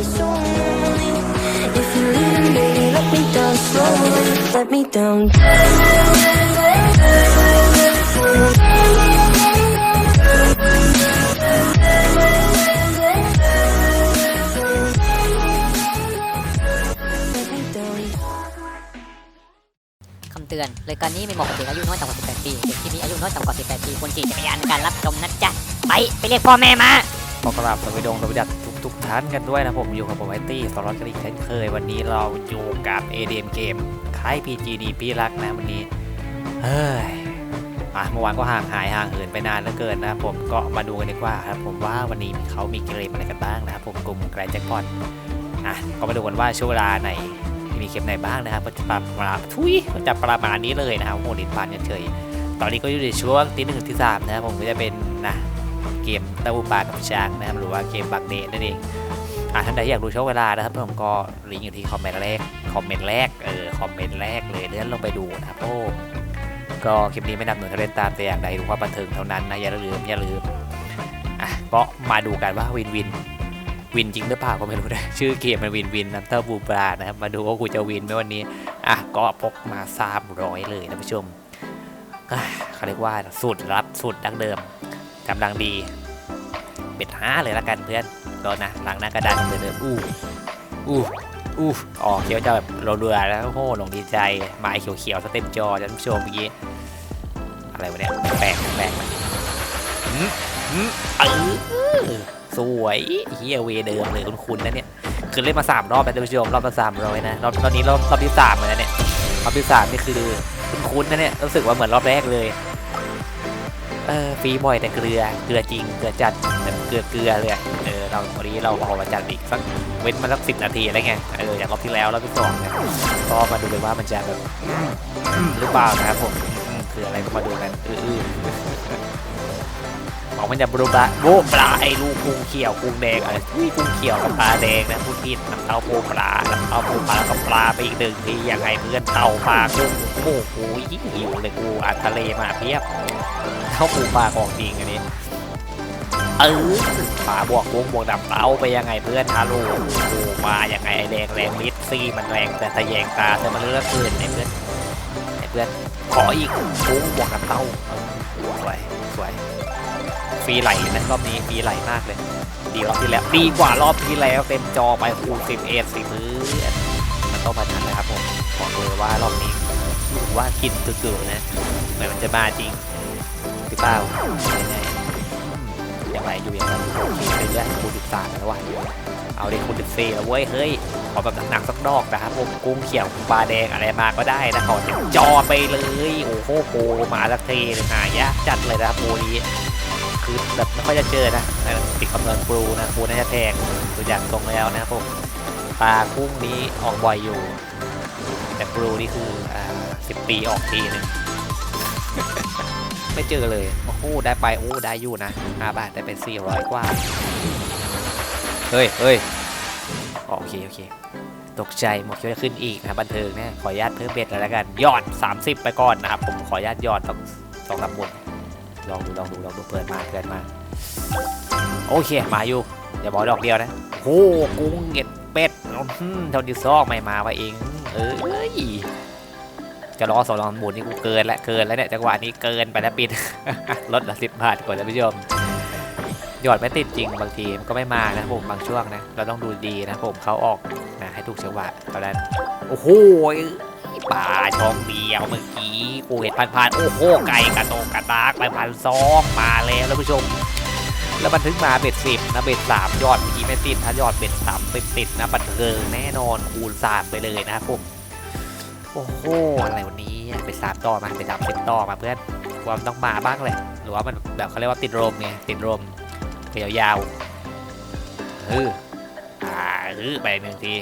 let me down slowly. Let me down. Let me down. คำเตือนรายการนี้ไม่เหมาะกับเด็กอายุน้อยต่ำกว่า 18 ปีเด็กที่มีอายุน้อยต่ำกว่า 18 ปีควรขี่จักรยานในการรับชมนะจ๊ะ ไป ไปเรียกพ่อแม่มาขอกราบสวัสดีดงสวัสดีทุก ทุกท่านกันด้วยนะผมอยู่กับผมไอตี้สล็อตกันอีกเช่นเคย วันนี้เราอยู่กับ ADM เกมค่าย PGD พี่รักนะวันนี้เฮ้ยอะเมื่อวานก็ห่างหายห่างเหินไปนานเหลือเกินนะผมก็มาดูกันดีกว่าครับผมว่าวันนี้เขามีเกมอะไรกันบ้างนะครับผมกลุ่มไกลแจ็คพอตอะก็มาดูกันว่าช่วงเวลาไหนมีเกมไหนบ้างนะครับก็จะปรับมาทุยมันจะประมาณนี้เลยนะครับโมดินปานกันเฉยตอนนี้ก็อยู่ในช่วงที่หนึ่งที่สามนะครับผมก็จะเป็นนะ เกมเต้าหู้ปลากับช้างนะครับหรือว่าเกมบักเดทนั่นเองอะท่านใดที่อยากดูช่วงเวลานะครับผมก็ลิงก์อยู่ที่คอมเมนต์แรกคอมเมนต์แรกเออคอมเมนต์แรกเลยเลื่อนลงไปดูนะครับโอ้ก็คลิปนี้ไม่นำหนุนทเลนตามแต่อย่างใดดูความบันเทิงเท่านั้นนะอย่าลืมอย่าลืมอะก็มาดูกันว่าวินวินวินจริงหรือเปล่าก็ไม่รู้นะชื่อเกมมันวินวินน้ำเต้าหู้ปลานะครับมาดูว่ากูจะวินไหมวันนี้อะก็พกมาสามร้อยเลยนะผู้ชมอะเขาเรียกว่าสูตรลับสูตรดั้งเดิม กำลังดีเบ็ดห้าเลยละกันเพื่อนก็นนะหลังหน้ากระดานเหมือนเดิมอู้อู้อู้อ๋อเขียวจะแบบเราเรือแล้วโอ้โหลงดีใจไม้เขียวๆสเต็มจอท่านผู้ชมเมื่อกี้อะไรวะเนี่ยแปลกแปลกมันอืมอืมเออสวยเฮียเวเดิมเลยคุณๆนะเนี่ยคือเล่นมาสามรอบแล้วท่านผู้ชมรอบละสามร้อยนะรอบตอนนี้รอบรอบที่สามแล้วเนี่ยรอบที่สามนี่คือคุ้นๆนะเนี่ยรู้สึกว่าเหมือนรอบแรกเลย เออฟรีบ่อยแต่เกลือเกลือจริงเกลือจัดเกลือเกลือเลยเออเราวันนี้เราพอมาจัดอีกสักเว้นมาสักสิบนาทีอะไรเงี้ยเอออย่างรอบที่แล้วรอบที่สองเนี่ยก็มาดูเลยว่ามันจะแบบหรือเปล่านะครับผมคืออะไรก็มาดูกันอือ ๆบอกมันจะบรูบลาโบปลาไอ้ลูกกุ้งเขียวกุ้งแดงอะไรอุ้ยกุ้งเขียวกับปลาแดงนะพูดผิดน้ำเต้าปูปลาน้ำเต้าปูปลากับปลาไปอีกหนึ่งทียังไงเพื่อนเต่าปลากุ้งโอ้โหยิ่งหิวเลยกูอาทะเลมาเพียบเข้าปูปลาของจริงอันนี้เออปลาบวกวงบวกดำเต้าไปยังไงเพื่อนฮาโลโอ้มายังไงไอ้แรงแรงมิดซี่มันแรงแต่ทะแยงตาแต่มันเลือกเกินไอ้เพื่อนไอ้เพื่อนขออีกวงบวกดำเต้าสวยสวย ฟรีไหลนะรอบนี้ฟรีไหลมากเลย ดีรอบที่แล้ว ดีกว่ารอบที่แล้วเต็มจอไปคูณสิบเอ็ดสิเพื่อมันต้องมาทันนะครับผมบอกเลยว่ารอบนี้รู้ว่ากินเกือๆนะเหมือนมันจะมาจริงพี่เป้ายังไงยังไงอยู่ยังไงโอเคไปเรื่อยคูณสิบสามแล้ววะเอาเดิคูณสิบสี่แล้วเว้ยเฮ้ยขอแบบหนักๆสักดอกนะครับผมกุ้งเขียวปลาแดงอะไรมาก็ได้นะขอจอไปเลยโอ้โหโปรมาสักทีเลยหายากจัดเลยนะครับโปรนี้ คือแบบไม่ค่อยจะเจอนะติดคำนวณปรูนะปรูน่าจะแพงตัวอย่างตรงแล้วนะครับผมปลากุ้งนี้ออกบ่อยอยู่ แต่ปรูนี่คืออ่าสิบปีออกทีหนึงไม่เจอเลยโอ้โหได้ไปโอ้ได้อยู่นะ5บาทได้เป็น400กว่าเฮ้ยเฮ้ยโอเคโอเคตกใจหมดคิดว่าจะขึ้นอีกนะบันเทิงแน่ขออนุญาตเพิ่มเบ็ดแล้วกันยอด 30 ไปก่อนนะครับผมขออนุญาตยอดสองสองสามบน ลองดูลองดูลองดูเปิดมาเปิดมา โอเค มาอยู่อย่าบอกดอกเดียวนะโอ้โหกุ้งเก็ดเป็ดเท่าที่ซอกไม่มาว่าเอง เอ้ยจะรอสองรองหมุนนี่กูเกินแล้วเกินแล้วเนี่ยจังหวะนี้เกินไปแล้วปิดลดละสิบบาทก่อนท่านผู้ชมหยอดไม่ติดจริงบางทีมันก็ไม่มานะผมบางช่วงนะ เราต้องดูดีนะผมเขาออกนะให้ถูกจังหวะตอนนั้นโอ้โห ป่าช่องเดียวเมื่อกี้กูเห็นผ่านๆโอ้โหไก่กระโตกกระตากไปพันซองมาแล้วท่านผู้ชม แล้วบันทึกมาเบ็ดสิบนะเบ็ดสามยอดเมื่อกี้ไม่ติดถ้ายอดเบ็ดสามติดติดนะบันเทิงแน่นอนคูณสามไปเลยนะครับผมโอ้โหอะไรวันนี้ไปสามต่อมาไปสามสิบต่อมาเพื่อนความต้องมาบ้างเลยหรือว่ามันแบบเขาเรียกว่าติดลมไงติดลมไปยาวๆเอออ่าเออไปหนึ่งที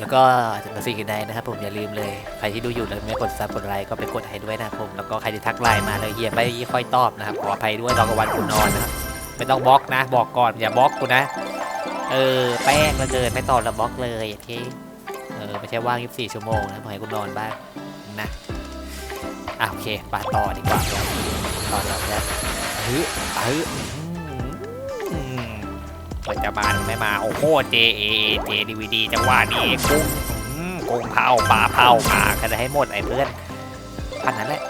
แล้วก็จะสิ่งใดนะครับผมอย่าลืมเลย ใครที่ดูอยู่แล้วไม่กดซับกดไลค์ก็ไปกดให้ด้วยนะครับผมแล้วก็ใครที่ทักไลน์มาเลยเฮียไม่ค่อยตอบนะครับขออภัยด้วยตอกวันคุณนอนนะครับไม่ต้องบล็อกนะ บอกก่อนอย่าบล็อกกูนะ เออ แป้งมาเกินไม่ตอบแล้วบล็อกเลยโอเคเออไม่ใช่ว่าง 24 ชั่วโมงนะขอให้คุณนอนบ้างนะอะโอเคไปต่อดีกว่าต่อแล้วนะเฮ้ยเฮ้ย มไปปิดจะมาหรือไม่มา โอ้โห J A J D V D จังหวะนี้กุ้งกุ้งเผาปลาเผามากันให้หมดไอ้เพื่อนพันนั้นแหละ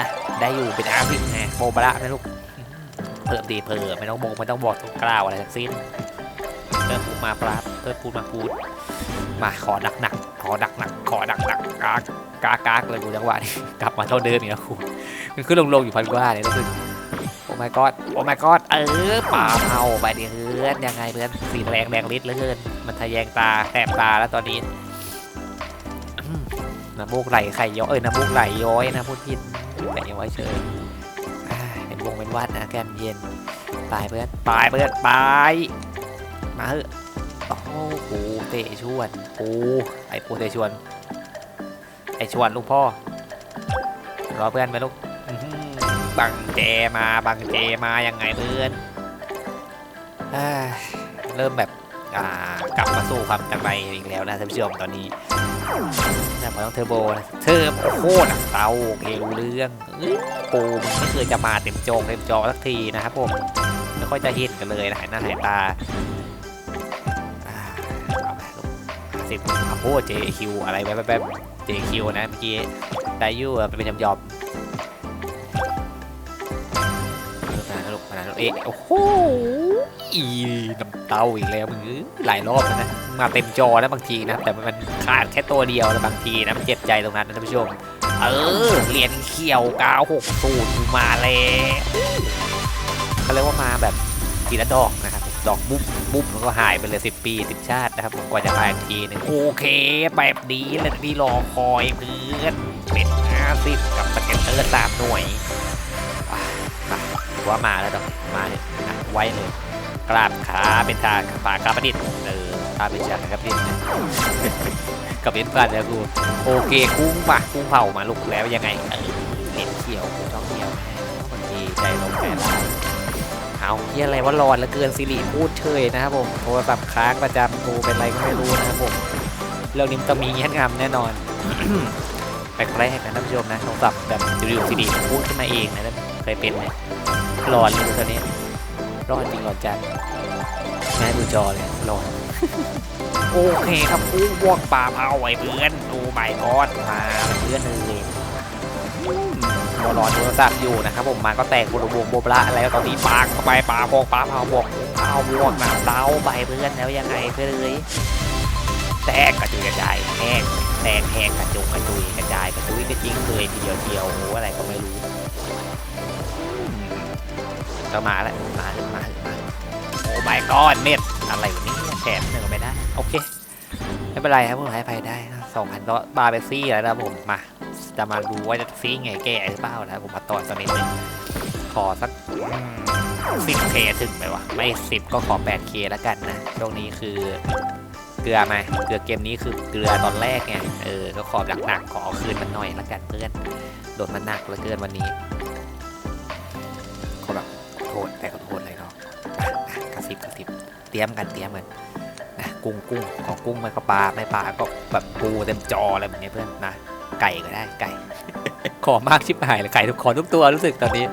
นะ ได้อยู่เป็นอาวิงไงโมบระนะลูก เพิ่มดีเพิ่มไม่ต้องโมงไม่ต้องบอกต้องกล่าวอะไรทั้งสิ้นเริ่มพูดมาปลาเริ่มพูดมาพูด มาขอหนักหนักขอหนักหนักขอหนักหนักกากากากเลยกูจังหวะนี้กลับมาเท่าเดิมอีกแล้วครูมันขึ้นลงลงๆอยู่พันกว่าเนี่ยรู้สึกโอ้ my god โอ้ my god เออป่าเผาไปดิเพื่อนยังไงเพื่อนสีแรงแรงฤทธิ์เหลือเกินมันทะแยงตาแสบตาแล้วตอนนี้น้ำมูกไหลไข่ย้อยเอ้ยน้ำมูกไหลย้อยนะพูดผิดแต่ยังไว้เฉยเป็นวงเป็นวัดนะแก้มเย็นไปเพื่อนไปเพื่อนไปมาเถอะโอ้โหเตะชวนปูไอ้ปูเตะชวนไอ้ชวนลูกพ่อรอเพื่อนไหมลูก บังเจมาบังเจมายังไงเพื่อนเริ่มแบบกลับมาสู้ความจังไรอีกแล้วนะท่านผู้ชมตอนนี้นะพอต้องเทอร์โบนะเทอร์โอ้โหหนักเตาโอเครู้เรื่องปูมันไม่เคยจะมาเต็มจงเต็มจอสักทีนะครับผมไม่ค่อยจะเห็นกันเลยนะหายหน้าหายตาอ่าเอาไปลูกสิบคำพูด JQ อะไรแบบแบบ JQ นะเมื่อกี้ได้ยูอะเป็นยำยอม อ๊ะโอ้โหอีน้ำเต้าอีกแล้วมึงหลายรอบแล้วนะมาเต็มจอนะบางทีนะ แต่มันขาดแค่ตัวเดียวนะบางทีนะมันเจ็บใจตรงนั้นนะท่านผู้ชม เออเหรียญเขียว960มาแล้วเขาเรียกว่ามาแบบทีละดอกนะครับดอกบุ๊บบุ๊บแล้วก็หายไปเลยสิบปีสิบชาตินะครับกว่าจะมาอีกทีนึงโอเค แบบนี้แหละที่รอคอยเพื่อนเป็นห้าสิบกับสเก็ตเตอร์สามหน่วย ว่ามาแล้วดอกมาเลยนะไว้เลยกราบขาเป็นทางฝากขาประดิษฐ์เออขาเป็นฉากครับดิษฐ์นะกับเป็นพันแล้วกูโอเคกุ้งปะกุ้งเผามาลุกแล้วยังไงเออเห็นเขียวกูชอบเขียวบางทีใจลงใจร้ายเอาเฮียอะไรว่าร้อนเหลือเกินสิริพูดเฉยนะครับผมโทรศัพท์ค้างประจำกูเป็นอะไรก็ไม่รู้นะครับผมเรื่องนี้มันต้องมีเงี้ยงำแน่นอนแปลกแรกนะท่านผู้ชมนะโทรศัพท์แบบอยู่ๆสิริพูดขึ้นมาเองนะ เคยเป็นไหมร้อนเลยตอนนี้ร้อนจริงร้อนจัดแม่ดูจอเลยร้อนโอเคครับอู้บวกปลาเผาไว้เพื่อนดูใหม่กอดมาเพื่อนเลยโมรอโทรศัพท์อยู่นะครับผมมาก็แตกบนวงโบบละแล้วตอนนี้ปากเข้าไปปาพอกปาเผาบวกเผาบวกหนามเต้าไปเพื่อนแล้วยังไงเพื่อนเลยแตกกระจุยกระจายแห้งแตกแห้งกระจุกกระจุยกระจายกระจุยกระจิ้งเลยทีเดียวเดียวโอ้อะไรก็ไม่รู้อืม ก็มาแล้วมาแล้วมามาโอ้ไม่ก้อนเน็ตอะไรวะนี่แถมหนึ่งไม่ได้โอเคไม่เป็นไรครับผมให้ไปได้สองพันบาร์เบซี่แล้วนะผมมาจะมาดูว่าจะซีไงแก้หรือเปล่านะผมมาต่อสักนิดนึงขอสักสิบเคถึงไหมวะไม่สิบก็ขอแปดเคแล้วกันนะช่วงนี้คือเกลือไหมเกลือเกมนี้คือเกลือตอนแรกไงเออก็ขอหนักๆขอคืนมันหน่อยแล้วกันเพื่อนโดนมันหนักเหลือเกินวันนี้ โทษแต่ขอโทษเลยเนาะกระซิบกระซิบเตรียมกันเตรียมกันนะกุ้งกุ้งของกุ้งไม่ก็ปลาไม่ปลาก็แบบปูเต็มจออะไรแบบนี้เพื่อนนะไก่ก็ได้ไก่ ขอมากชิบหายเลยไก่ทุกขอทุกตัวรู้สึกตอนนี้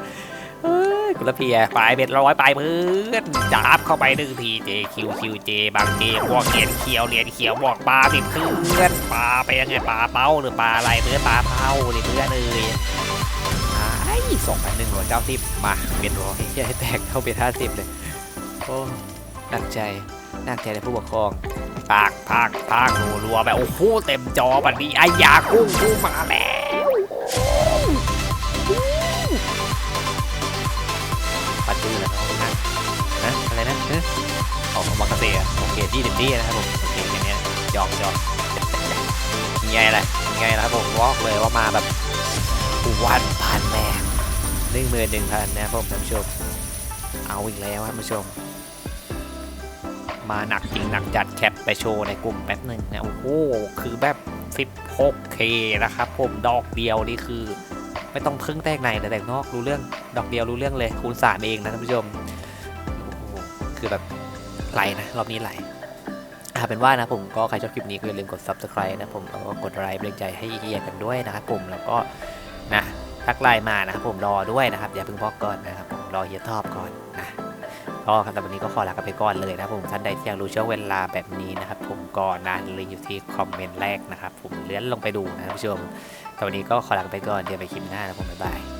กุลเพียปลายเบ็ดร้อยปลายเพื่อนจับเข้าไปหนึ่งทีเจคิวคิวเจบางเจบวกเหรียญเขียวเหรียญเขียวบวกปลาติดเพื่อนปลาไปยังไงปลาเป้าหรือปลาอะไรเพื่อนปลาเป้าดิเพื่อนเอ้ย เก้าสิบมาเป็นร้อยเฮ้ยแตกเข้าเป็นห้าสิบเลย โอ้หนักใจหนักใจในผู้ปกครองปากพากพากรัวๆแบบโอ้โหเต็มจอบัดนี้ไอ้ยากุ้งกุ้งมาแล้วปัดจื้อแล้วน้องนะนะอะไรนะเอออกมากาเซ่อะโอเคที่ดิบดี้นะครับผมโอเคอย่างเงี้ยหยอกหยอกยังไงล่ะยังไงล่ะครับผมวอกเลยว่ามาแบบวันพันแม่ หนึ่งหมื่นหนึ่งพันนะครับผมท่านผู้ชม เอาอีกแล้วท่านผู้ชม มาหนักจริงหนักจัดแคปไปโชว์ในกลุ่มแป๊บหนึ่งนะ โอ้โห คือแบบ 16K นะครับผมดอกเดียวนี่คือ ไม่ต้องพึ่งแตกในแต่แตกนอกรู้เรื่องดอกเดียวรู้เรื่องเลยคูณสามเองนะท่านผู้ชม โอ้โห คือแบบไหลนะ รอบนี้ไหลเอาเป็นว่านะผมก็ใครชอบคลิปนี้ก็อย่าลืมกด subscribe นะผมแล้วก็กดไลค์เป็นใจให้เฮียกันด้วยนะครับผมแล้วก็นะ ทักไลน์มานะครับผมรอด้วยนะครับอย่าเพิ่งบอกก่อนนะครับผมรอเฮียทอบก่อนนะก็ครับแต่วันนี้ก็ขอลากันไปก่อนเลยนะครับผมท่านใดที่อยากรู้ช่วงเวลาแบบนี้นะครับผมก็นานเลยอยู่ที่คอมเมนต์แรกนะครับผมเลื่อนลงไปดูนะครับผู้ชมแต่วันนี้ก็ขอลากันไปก่อนเดี๋ยวไปคลิปหน้านะผมบ๊ายบาย